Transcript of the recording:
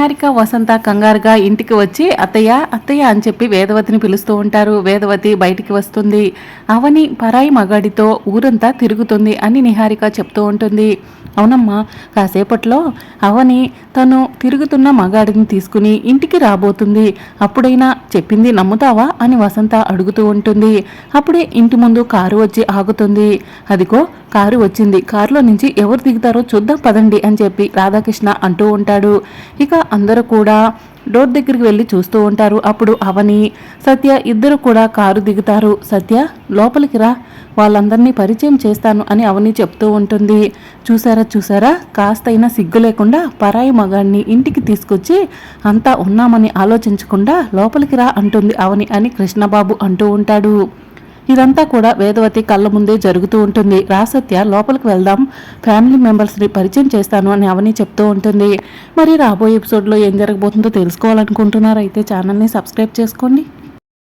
నిహారిక వసంత కంగారుగా ఇంటికి వచ్చి అత్తయ్య అత్తయ్య అని చెప్పి వేదవతిని పిలుస్తూ ఉంటారు. వేదవతి బయటికి వస్తుంది. అవని పరాయి మగాడితో ఊరంతా తిరుగుతుంది అని నిహారిక చెప్తూ ఉంటుంది. అవునమ్మా కాసేపట్లో అవని తను తిరుగుతున్న మగాడిని తీసుకుని ఇంటికి రాబోతుంది. అప్పుడైనా చెప్పింది నమ్ముతావా అని వసంత అడుగుతూ ఉంటుంది. అప్పుడే ఇంటి ముందు కారు వచ్చి ఆగుతుంది. అదిగో కారు వచ్చింది. కారులో నుంచి ఎవరు దిగుతారో చూద్దాం పదండి అని చెప్పి రాధాకృష్ణ అంటూ ఉంటాడు. ఇక అందరూ కూడా డోర్ దగ్గరికి వెళ్ళి చూస్తూ ఉంటారు. అప్పుడు అవని సత్య ఇద్దరు కూడా కారు దిగుతారు. సత్య లోపలికి రా. వాళ్ళందరినీ పరిచయం చేస్తాను అని అవని చెప్తూ ఉంటుంది. చూసారా చూసారా? కాస్తైనా సిగ్గు లేకుండా పరాయి మగాడిని ఇంటికి తీసుకొచ్చి అంతా ఉన్నామని ఆలోచించకుండా లోపలికి రా అంటుంది అవని అని కృష్ణబాబు అంటూ ఉంటాడు. ఇదంతా కూడా వేదవతి కళ్ళ ముందే జరుగుతూ ఉంటుంది. రాసత్య లోపలికి వెళ్దాం. ఫ్యామిలీ మెంబర్స్ని పరిచయం చేస్తాను అని అవని చెప్తూ ఉంటుంది. మరి రాబోయే ఎపిసోడ్లో ఏం జరగబోతుందో తెలుసుకోవాలనుకుంటున్నారైతే ఛానల్ని సబ్స్క్రైబ్ చేసుకోండి.